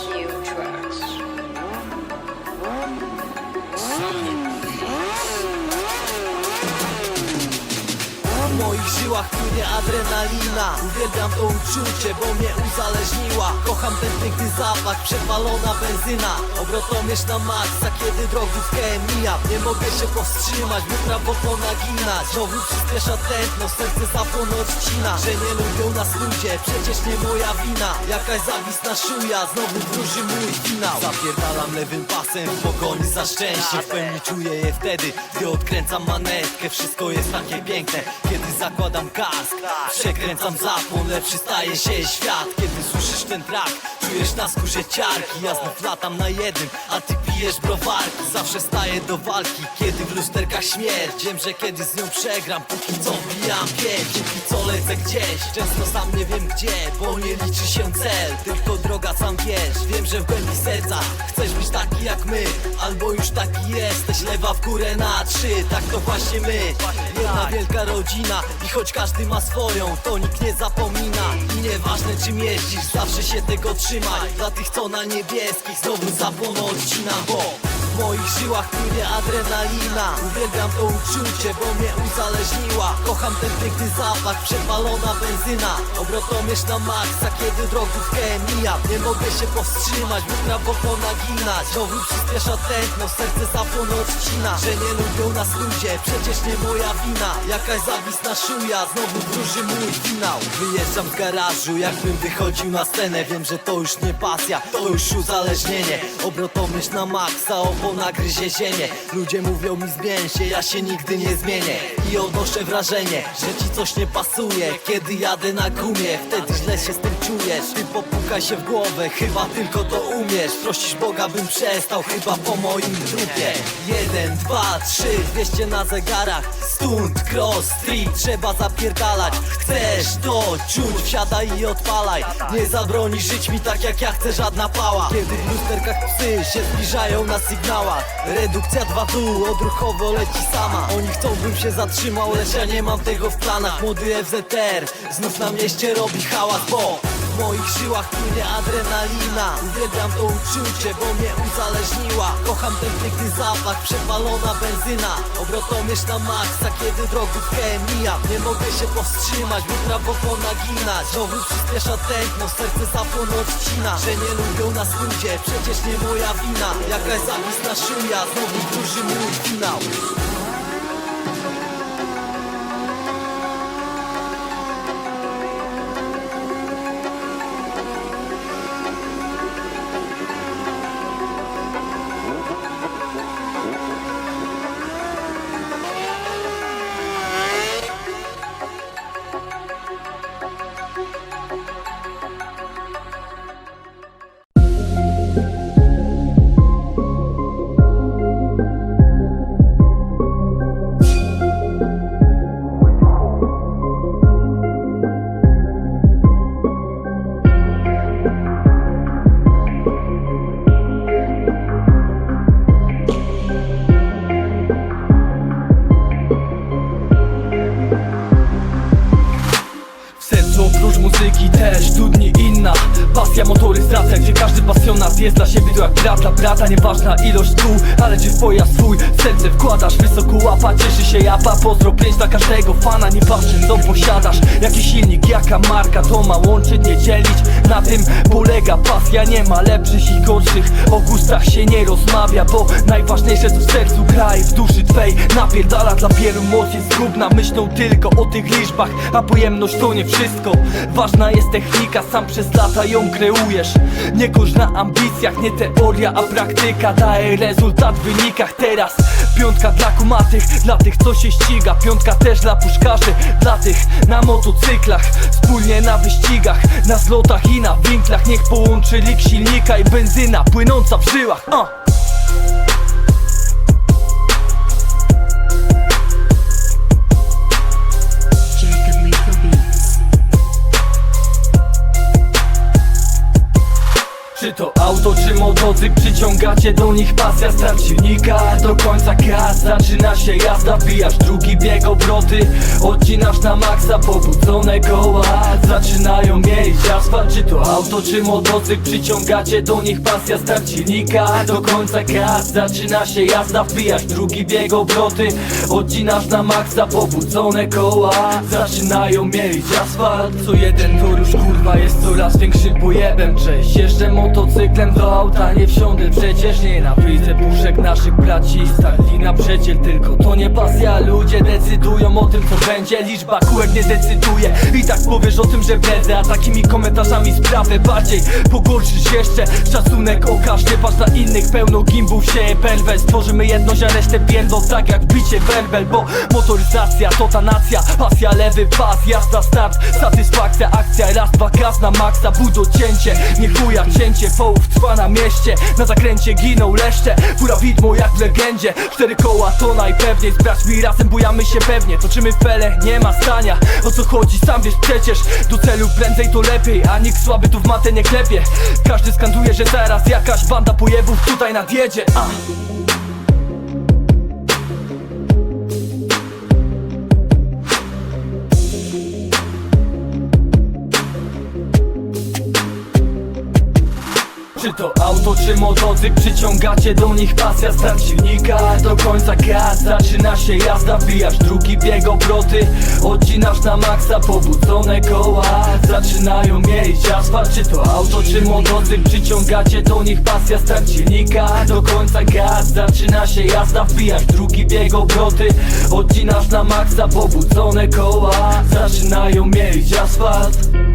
Q tracks. Moich żyłach płynie adrenalina. Uwielbiam to uczucie, bo mnie uzależniła. Kocham ten piękny zapach, przepalona benzyna. Obrotomierz na maksa, kiedy drogówkę mija. Nie mogę się powstrzymać, by prawo ponaginać Znowu przyspiesza tętno, serce zapłon odcina. Że nie lubią nas ludzie, przecież nie moja wina. Jakaś zawistna szuja, znowu wróży mój finał. Zapierdalam lewym pasem w pogoni za szczęściem W pełni czuję je wtedy, gdy odkręcam manetkę. Wszystko jest takie piękne, kiedy zakładam kask Przekręcam zapłon, lepszy staje się świat. Kiedy słyszysz ten track, czujesz na skórze ciarki Ja znów latam na jednym, a ty pijesz browarki. Zawsze staję do walki, kiedy w lusterkach śmierć. Wiem, że kiedy z nią przegram, póki co wbijam pięć Póki co lecę gdzieś, często sam nie wiem gdzie Bo nie liczy się cel, tylko droga sam wiesz. Wiem, że w głębi serca chcesz być taki jak my Albo już taki jesteś, lewa w górę na trzy Tak to właśnie my, jedna wielka rodzina I choć każdy ma swoją, to nikt nie zapomina nieważne czym jeździsz, zawsze się tego trzymaj. Dla tych co na niebieskich znowu zapłon odcina Bo w moich żyłach płynie adrenalina. Uwielbiam to uczucie, bo mnie uzależniła. Kocham ten piękny zapach, przepalona benzyna. Obrotomierz na maksa, kiedy drogówkę mija. Nie mogę się powstrzymać, by prawo ponaginać. Znowu przyspiesza tętno, serce zapłon odcina. Że nie lubią nas ludzie, przecież nie moja wina. Jakaś zawistna szuja, znowu wróży mój finał. Wyjeżdżam z garażu, jakbym wychodził na scenę. Wiem, że to już nie pasja, to już uzależnienie. Obrotomyśl na maksa, opona gryzie ziemię. Ludzie mówią mi zmień się, ja się nigdy nie zmienię. I odnoszę wrażenie, że ci coś nie pasuje. Kiedy jadę na gumie, wtedy źle się z tym czujesz. Ty popukaj się w głowę, chyba tylko to umiesz. Prosisz Boga, bym przestał, chyba po moim trupie. Jeden, dwa, trzy, dwieście na zegarach. Stunt, cross, street, trzeba zapierdalać. Chcesz to czuć, wsiadaj i odpalaj. Nie zabroni żyć mi tak jak ja chcę żadna pała. Kiedy w lusterkach psy się zbliżają na sygnałach Redukcja 2 dół, odruchowo leci sama. Oni chcą bym się zatrzymał, lecz ja nie mam tego w planach. Młody FZR, znów na mieście robi hałas, bo moich żyłach płynie adrenalina. Uwielbiam to uczucie, bo mnie uzależniła. Kocham ten piękny zapach, przepalona benzyna. Obrotomierz na maksa, kiedy drogówkę mija. Nie mogę się powstrzymać, by prawo ponaginać Znowu przyspiesza tętno, serce zapłon odcina. Że nie lubią nas ludzie, przecież nie moja wina. Jakaś zawistna szuja, znowu wróży mój finał Pasja, motoryzacja, gdzie każdy pasjonat jest dla siebie to jak brat dla brata Nieważna ilość kół, ale czy w pojazd swój serce wkładasz Wysoko łapa, cieszy się japa, pozdro pięć dla każdego fana Nieważne co posiadasz, jaki silnik, jaka marka To ma łączyć, nie dzielić, na tym polega pasja Nie ma lepszych i gorszych, o gustach się nie rozmawia Bo najważniejsze co w sercu kraj, w duszy twej. Napierdala dla wielu moc jest zgubna Myślą tylko o tych liczbach, a pojemność to nie wszystko. Ważna jest technika, sam przez lata ją kreujesz. Nie kurz na ambicjach, nie teoria, a praktyka Daje rezultat w wynikach. Teraz Piątka dla kumatych, dla tych co się ściga. Piątka też dla puszkarzy, dla tych na motocyklach. Wspólnie na wyścigach, na zlotach i na winklach. Niech połączy lik silnika i benzyna płynąca w żyłach. Uh. Czy to to auto czy motocykl Przyciągacie do nich pasja Start silnika do końca gaz Zaczyna się jazda, wbijasz drugi bieg obroty. Odcinasz na maksa pobudzone koła. Zaczynają mieć asfalt. Czy to auto czy motocykl Przyciągacie do nich pasja Start silnika do końca gaz Zaczyna się jazda, wbijasz drugi bieg obroty. Odcinasz na maksa pobudzone koła. Zaczynają mieć asfalt. Co jeden to już kurwa jest coraz większym pojebem Cześć, jeżdżę motocyklem do auta nie wsiądę. Przecież nienawidzę puszek naszych braci Starli na przeciel, tylko to nie pasja. Ludzie decydują o tym co będzie. Liczba kółek nie decyduje. I tak powiesz o tym, że będę A takimi komentarzami sprawę bardziej Pogorszysz jeszcze. Szacunek okaż, nie patrz na innych. Pełno gimbów się pędzel Stworzymy jedność, a resztę pierdol. Tak jak bicie werbel Bo motoryzacja to ta nacja. Pasja, lewy pas, jazda, start. Satysfakcja, akcja, raz, dwa, gaz na maksa. Budo cięcie, nie chuja cięcie Połów trwa na mieście Na zakręcie giną leszcze Fura widmo jak w legendzie Cztery koła to najpewniej. Z braćmi razem bujamy się pewnie Toczymy fele, nie ma stania? O co chodzi, sam wiesz przecież Do celu prędzej to lepiej A nikt słaby tu w matę nie klepie. Każdy skanduje, że zaraz jakaś banda pojebów tutaj nadjedzie. A. Czy to auto, czy motocykl, przyciągacie do nich pasja Start silnika, do końca gaz. Zaczyna się jazda, wbijasz drugi bieg obroty. Odcinasz na maksa pobudzone koła. Zaczynają mieć asfalt. Czy to auto, czy motocykl, przyciągacie do nich pasja Start silnika, do końca gaz. Zaczyna się jazda, wbijasz drugi bieg obroty. Odcinasz na maksa pobudzone koła. Zaczynają mieć asfalt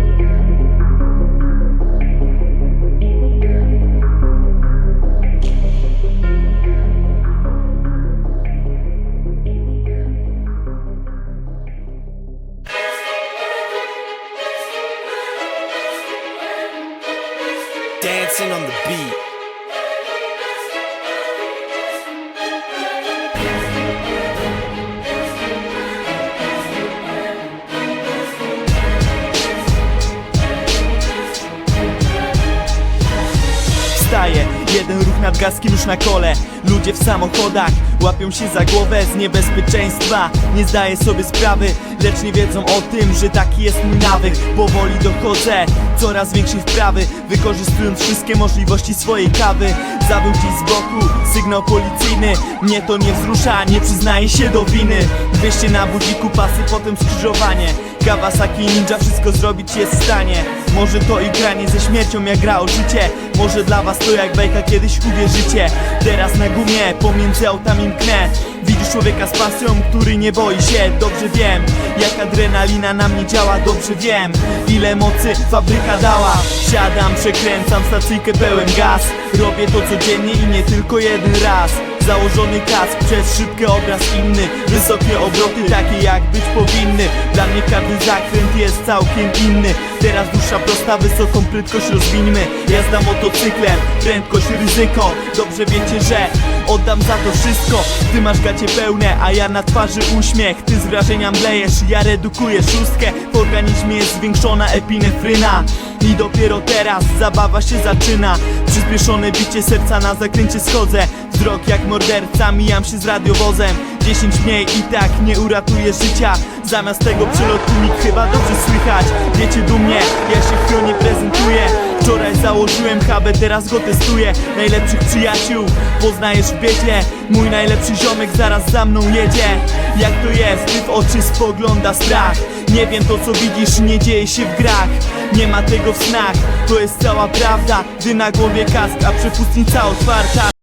gaskiem już na kole. Ludzie w samochodach łapią się za głowę z niebezpieczeństwa. Nie zdaję sobie sprawy, lecz nie wiedzą o tym, że taki jest mój nawyk. Powoli dochodzę, coraz większej wprawy Wykorzystując wszystkie możliwości swojej kawy. Zabył z boku, sygnał policyjny. Mnie to nie wzrusza, nie przyznaję się do winy. 200 na budziku, pasy, potem skrzyżowanie Kawasaki Ninja wszystko zrobić jest w stanie. Może to i granie ze śmiercią jak gra o życie. Może dla was to jak bajka kiedyś uwierzycie. Teraz na gumie pomiędzy autami mknę. Widzisz człowieka z pasją, który nie boi się. Dobrze wiem, jak adrenalina na mnie działa Dobrze wiem, ile mocy fabryka dała. Siadam, przekręcam stacyjkę pełen gaz. Robię to codziennie i nie tylko jeden raz Założony kask przez szybki obraz inny. Wysokie obroty takie jak być powinny. Dla mnie każdy zakręt jest całkiem inny Teraz dłuższa prosta, wysoką prędkość rozwińmy. Jazda motocyklem, prędkość, ryzyko. Dobrze wiecie, że oddam za to wszystko. Ty masz gacie pełne, a ja na twarzy uśmiech. Ty z wrażenia mlejesz, ja redukuję szóstkę. W organizmie jest zwiększona epinefryna. I dopiero teraz zabawa się zaczyna. Przyspieszone bicie serca na zakręcie schodzę. Wzrok jak morderca, mijam się z radiowozem 10 mniej i tak nie uratuje życia. Zamiast tego przelotnik chyba dobrze słychać. Wiecie dumnie, ja się w chronie prezentuję. Wczoraj założyłem HB, teraz go testuję. Najlepszych przyjaciół poznajesz w biedzie. Mój najlepszy ziomek zaraz za mną jedzie. Jak to jest, gdy w oczy spogląda strach? Nie wiem to co widzisz, nie dzieje się w grach. Nie ma tego w snach, to jest cała prawda Gdy na głowie kask, a przepustnica otwarta